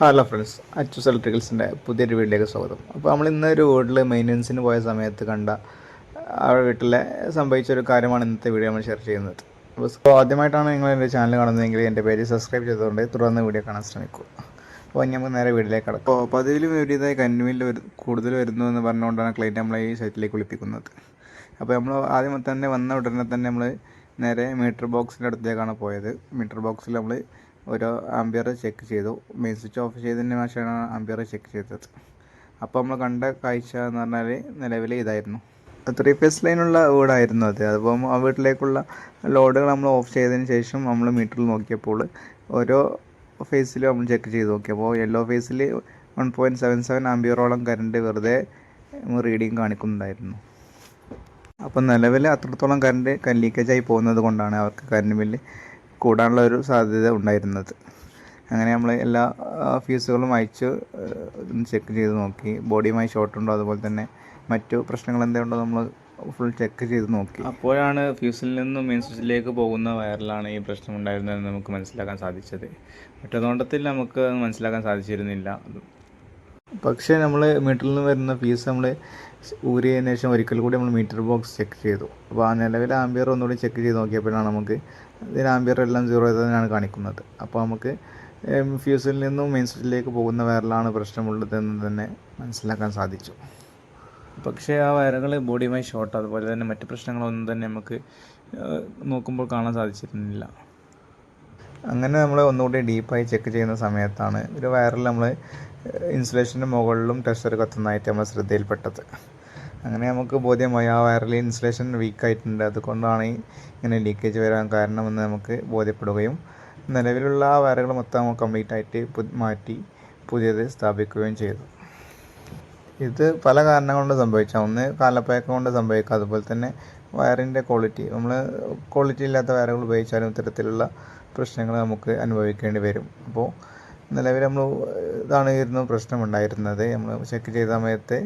Hello friends അച്ചുസ് ഇലക്ട്രിക്കൽസിന്റെ പുതിയൊരു വീട്ടിലേക്ക് സ്വാഗതം. അപ്പോൾ നമ്മൾ ഇന്ന് ഒരു വീട്ടിൽ മെയിന്റനൻസിന് പോയ സമയത്ത് കണ്ട ആ വീട്ടിലെ സംഭവിച്ച ഒരു കാര്യമാണ് ഇന്നത്തെ വീഡിയോ നമ്മൾ ഷെയർ ചെയ്യുന്നത്. അപ്പോൾ ആദ്യമായിട്ടാണ് നിങ്ങൾ എന്റെ ചാനൽ കാണുന്നതെങ്കിൽ എന്റെ പേര് സബ്സ്ക്രൈബ് ചെയ്തുകൊണ്ട് തുടർന്ന് വീഡിയോ കാണാൻ ശ്രമിക്കൂ. അപ്പോൾ നമുക്ക് നേരെ വീട്ടിലേക്ക് കടക്കും. അപ്പോൾ പതിവിൽ വിപരീതമായി കന്നുമിൽ കൂടുതൽ വരുന്നു എന്ന് പറഞ്ഞുകൊണ്ടാണ് ക്ലൈന്റ് നമ്മളെ ഈ സൈറ്റിലേക്ക് വിളിപ്പിക്കുന്നത്. അപ്പോൾ നമ്മൾ ആദ്യം തന്നെ വന്ന ഉടനെ തന്നെ നമ്മൾ നേരെ മീറ്റർ ബോക്സിന്റെ അടുത്തേക്കാണ് പോയത്. മീറ്റർ ബോക്സിൽ നമ്മൾ ഓരോ അമ്പയർ ചെക്ക് ചെയ്തു. മെയിൻ സ്വിച്ച് ഓഫ് ചെയ്തതിന് ശേഷമാണ് അമ്പയർ ചെക്ക് ചെയ്തത്. അപ്പോൾ നമ്മൾ കണ്ട കാഴ്ച എന്ന് പറഞ്ഞാൽ നിലവിൽ ഇതായിരുന്നു. ത്രീ ഫേസ് ലൈനുള്ള വീടായിരുന്നു അത്. അപ്പം ആ വീട്ടിലേക്കുള്ള ലോഡുകൾ നമ്മൾ ഓഫ് ചെയ്തതിന് ശേഷം നമ്മൾ മീറ്ററിൽ നോക്കിയപ്പോൾ ഓരോ ഫേസിലും നമ്മൾ ചെക്ക് ചെയ്ത് നോക്കി അപ്പോൾ യെല്ലോ ഫേസിൽ വൺ പോയിന്റ് സെവൻ സെവൻ ആംബിയറോളം കറണ്ട് വെറുതെ റീഡിങ് കാണിക്കുന്നുണ്ടായിരുന്നു. അപ്പം നിലവിൽ അത്രത്തോളം കറണ്ട് ലീക്കേജായി പോകുന്നത് കൊണ്ടാണ് അവർക്ക് കറണ്ട് ബില്ല് കൂടാനുള്ള ഒരു സാധ്യത ഉണ്ടായിരുന്നത്. അങ്ങനെ നമ്മൾ എല്ലാ ഫീസുകളും അയച്ച് ചെക്ക് ചെയ്ത് നോക്കി. ബോഡിയുമായി ഷോർട്ട് ഉണ്ടോ? അതുപോലെ തന്നെ മറ്റു പ്രശ്നങ്ങൾ എന്തുണ്ടോ നമ്മൾ ഫുൾ ചെക്ക് ചെയ്ത് നോക്കി. അപ്പോഴാണ് ഫ്യൂസിൽ നിന്നും മെയിൻ സ്വിച്ചിലേക്ക് പോകുന്ന വയറിലാണ് ഈ പ്രശ്നം ഉണ്ടായിരുന്നതെന്ന് നമുക്ക് മനസ്സിലാക്കാൻ സാധിച്ചത്. മറ്റൊന്നോണ്ടത്തിൽ നമുക്ക് മനസ്സിലാക്കാൻ സാധിച്ചിരുന്നില്ല. പക്ഷേ നമ്മൾ മീറ്ററിൽ നിന്ന് വരുന്ന ഫീസ് നമ്മൾ ഊരിയതിന് ശേഷം ഒരിക്കൽ കൂടി നമ്മൾ മീറ്റർ ബോക്സ് ചെക്ക് ചെയ്തു. അപ്പോൾ ആ നിലവിൽ ആംബിയർ ഒന്നുകൂടി ചെക്ക് ചെയ്ത് നോക്കിയപ്പോഴാണ് നമുക്ക് ഇതിന് ആംബിയർ എല്ലാം സീറോ തന്നെയാണ് കാണിക്കുന്നത്. അപ്പോൾ നമുക്ക് ഫ്യൂസിൽ നിന്നും മെയിൻ സ്വിച്ചിലേക്ക് പോകുന്ന വയറിലാണ് പ്രശ്നമുള്ളതെന്ന് തന്നെ മനസ്സിലാക്കാൻ സാധിച്ചു. പക്ഷേ ആ വയറുകൾ ബോഡിയുമായി ഷോർട്ട് അതുപോലെ തന്നെ മറ്റ് പ്രശ്നങ്ങളൊന്നും തന്നെ നമുക്ക് നോക്കുമ്പോൾ കാണാൻ സാധിച്ചിരുന്നില്ല. അങ്ങനെ നമ്മൾ ഒന്നുകൂടി ഡീപ്പായി ചെക്ക് ചെയ്യുന്ന സമയത്താണ് ഒരു വയറിൽ നമ്മൾ ഇൻസുലേഷന്റെ മുകളിലും ടെസ്റ്റർ കത്തുന്നതായിട്ട് നമ്മൾ ശ്രദ്ധയിൽപ്പെട്ടത്. അങ്ങനെ നമുക്ക് ബോധ്യമായി ആ വയറിൽ ഇൻസുലേഷൻ വീക്കായിട്ടുണ്ട് അതുകൊണ്ടാണ് ഇങ്ങനെ ലീക്കേജ് വരാൻ കാരണമെന്ന് നമുക്ക് ബോധ്യപ്പെടുകയും നിലവിലുള്ള ആ വയറുകൾ മൊത്തം കംപ്ലീറ്റ് ആയിട്ട് മാറ്റി പുതിയത് സ്ഥാപിക്കുകയും ചെയ്തു. ഇത് പല കാരണങ്ങൾ സംഭവിച്ചാൽ ഒന്ന് കാലപ്പഴക്കം കൊണ്ട് സംഭവിക്കാം. അതുപോലെ തന്നെ വയറിന്റെ ക്വാളിറ്റി നമ്മൾ ക്വാളിറ്റി ഇല്ലാത്ത വയറുകൾ ഉപയോഗിച്ചാലും ഇത്തരത്തിലുള്ള പ്രശ്നങ്ങൾ നമുക്ക് അനുഭവിക്കേണ്ടി വരും. അപ്പോൾ നിലവിൽ നമ്മൾ ഇതാണ് പ്രശ്നം പ്രശ്നമുണ്ടായിരുന്നത്. നമ്മൾ ചെക്ക് ചെയ്ത സമയത്ത്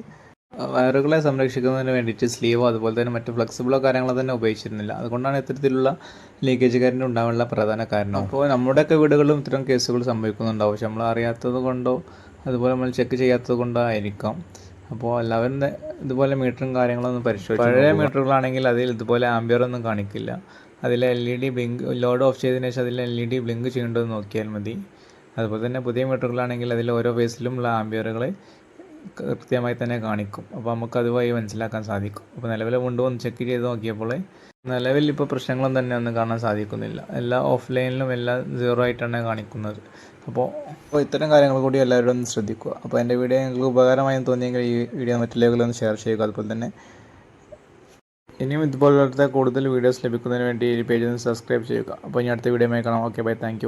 വയറുകളെ സംരക്ഷിക്കുന്നതിന് വേണ്ടിയിട്ട് സ്ലീവോ അതുപോലെ തന്നെ മറ്റ് ഫ്ലെക്സിബിളോ കാര്യങ്ങളോ തന്നെ ഉപയോഗിച്ചിരുന്നില്ല. അതുകൊണ്ടാണ് ഇത്തരത്തിലുള്ള ലീക്കേജ് കറണ്ട് ഉണ്ടാവാനുള്ള പ്രധാന കാരണം. അപ്പോൾ നമ്മുടെയൊക്കെ വീടുകളിലും ഇത്തരം കേസുകൾ സംഭവിക്കുന്നുണ്ടാവും. പക്ഷെ നമ്മൾ അറിയാത്തത് കൊണ്ടോ അതുപോലെ നമ്മൾ ചെക്ക് ചെയ്യാത്തത് കൊണ്ടോ ആയിരിക്കാം. അപ്പോൾ എല്ലാവരും ഇതുപോലെ മീറ്ററും കാര്യങ്ങളൊന്നും പരിശോധിച്ചു പഴയ മീറ്ററുകളാണെങ്കിൽ അതിൽ ഇതുപോലെ ആംബിയർ ഒന്നും കാണിക്കില്ല. അതിൽ L E D blink load off ചെയ്തതിന് ശേഷം അതിൽ എൽ ഇ ഡി ബ്ലിങ്ക് ചെയ്യേണ്ടത് നോക്കിയാൽ മതി. അതുപോലെ തന്നെ പുതിയ മീറ്ററുകളാണെങ്കിൽ അതിൽ ഓരോ ഫേസിലുമുള്ള ആംബിയറുകൾ കൃത്യമായി തന്നെ കാണിക്കും. അപ്പോൾ നമുക്ക് അതുവഴി മനസ്സിലാക്കാൻ സാധിക്കും. അപ്പോൾ നിലവിലെ കൊണ്ടുവന്ന് ഒന്ന് ചെക്ക് ചെയ്ത് നോക്കിയപ്പോൾ നിലവിൽ ഇപ്പോൾ പ്രശ്നങ്ങളൊന്നും തന്നെ ഒന്നും കാണാൻ സാധിക്കുന്നില്ല. എല്ലാ ഓഫ്ലൈനിലും എല്ലാം സീറോ ആയിട്ടാണ് കാണിക്കുന്നത്. അപ്പോൾ അപ്പോൾ ഇത്തരം കാര്യങ്ങൾ കൂടി എല്ലാവരും ഒന്ന് ശ്രദ്ധിക്കുക. അപ്പോൾ എന്റെ വീഡിയോ നിങ്ങൾക്ക് ഉപകാരമായി തോന്നിയെങ്കിൽ ഈ വീഡിയോ മറ്റുള്ളവരിലൊന്ന് ഷെയർ ചെയ്യുക. അതുപോലെ തന്നെ ഇനിയും ഇതുപോലത്തെ കൂടുതൽ വീഡിയോസ് ലഭിക്കുന്നതിന് വേണ്ടി ഈ പേജ് ഒന്ന് സബ്സ്ക്രൈബ് ചെയ്യുക. അപ്പോൾ ഇനി അടുത്ത വീഡിയോയുമായി കാണാം. Okay bye thank